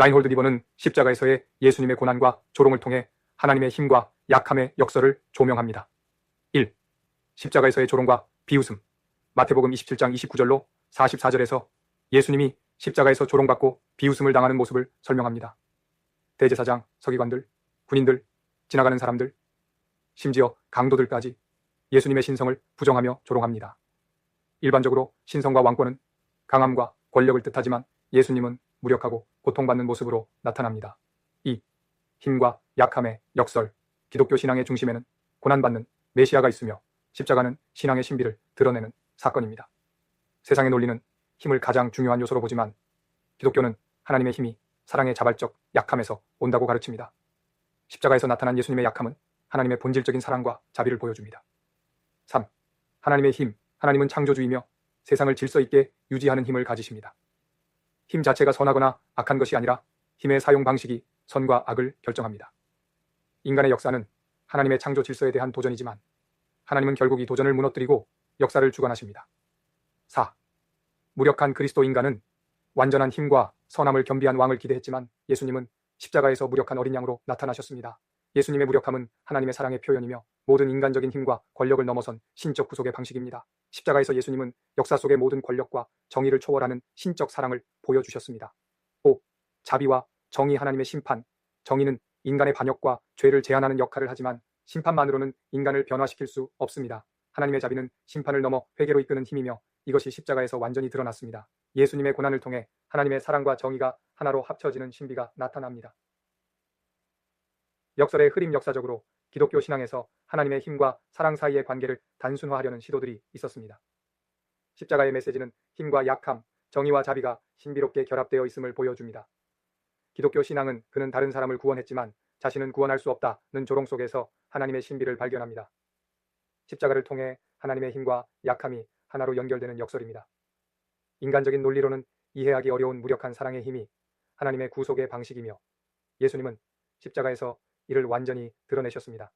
라인홀드 리버는 십자가에서의 예수님의 고난과 조롱을 통해 하나님의 힘과 약함의 역설을 조명합니다. 1. 십자가에서의 조롱과 비웃음. 마태복음 27장 29절로 44절에서 예수님이 십자가에서 조롱받고 비웃음을 당하는 모습을 설명합니다. 대제사장, 서기관들, 군인들, 지나가는 사람들, 심지어 강도들까지 예수님의 신성을 부정하며 조롱합니다. 일반적으로 신성과 왕권은 강함과 권력을 뜻하지만 예수님은 무력하고 고통받는 모습으로 나타납니다. 2. 힘과 약함의 역설. 기독교 신앙의 중심에는 고난받는 메시아가 있으며 십자가는 신앙의 신비를 드러내는 사건입니다. 세상의 논리는 힘을 가장 중요한 요소로 보지만 기독교는 하나님의 힘이 사랑의 자발적 약함에서 온다고 가르칩니다. 십자가에서 나타난 예수님의 약함은 하나님의 본질적인 사랑과 자비를 보여줍니다. 3. 하나님의 힘. 하나님은 창조주이며 세상을 질서 있게 유지하는 힘을 가지십니다. 힘 자체가 선하거나 악한 것이 아니라 힘의 사용 방식이 선과 악을 결정합니다. 인간의 역사는 하나님의 창조 질서에 대한 도전이지만 하나님은 결국 이 도전을 무너뜨리고 역사를 주관하십니다. 4. 무력한 그리스도 인간은 완전한 힘과 선함을 겸비한 왕을 기대했지만 예수님은 십자가에서 무력한 어린 양으로 나타나셨습니다. 예수님의 무력함은 하나님의 사랑의 표현이며 모든 인간적인 힘과 권력을 넘어선 신적 구속의 방식입니다. 십자가에서 예수님은 역사 속의 모든 권력과 정의를 초월하는 신적 사랑을 보여주셨습니다. 5. 자비와 정의 하나님의 심판. 정의는 인간의 반역과 죄를 제한하는 역할을 하지만 심판만으로는 인간을 변화시킬 수 없습니다. 하나님의 자비는 심판을 넘어 회개로 이끄는 힘이며 이것이 십자가에서 완전히 드러났습니다. 예수님의 고난을 통해 하나님의 사랑과 정의가 하나로 합쳐지는 신비가 나타납니다. 역설의 흐림 역사적으로 기독교 신앙에서 하나님의 힘과 사랑 사이의 관계를 단순화하려는 시도들이 있었습니다. 십자가의 메시지는 힘과 약함, 정의와 자비가 신비롭게 결합되어 있음을 보여줍니다. 기독교 신앙은 그는 다른 사람을 구원했지만 자신은 구원할 수 없다는 조롱 속에서 하나님의 신비를 발견합니다. 십자가를 통해 하나님의 힘과 약함이 하나로 연결되는 역설입니다. 인간적인 논리로는 이해하기 어려운 무력한 사랑의 힘이 하나님의 구속의 방식이며 예수님은 십자가에서 이를 완전히 드러내셨습니다.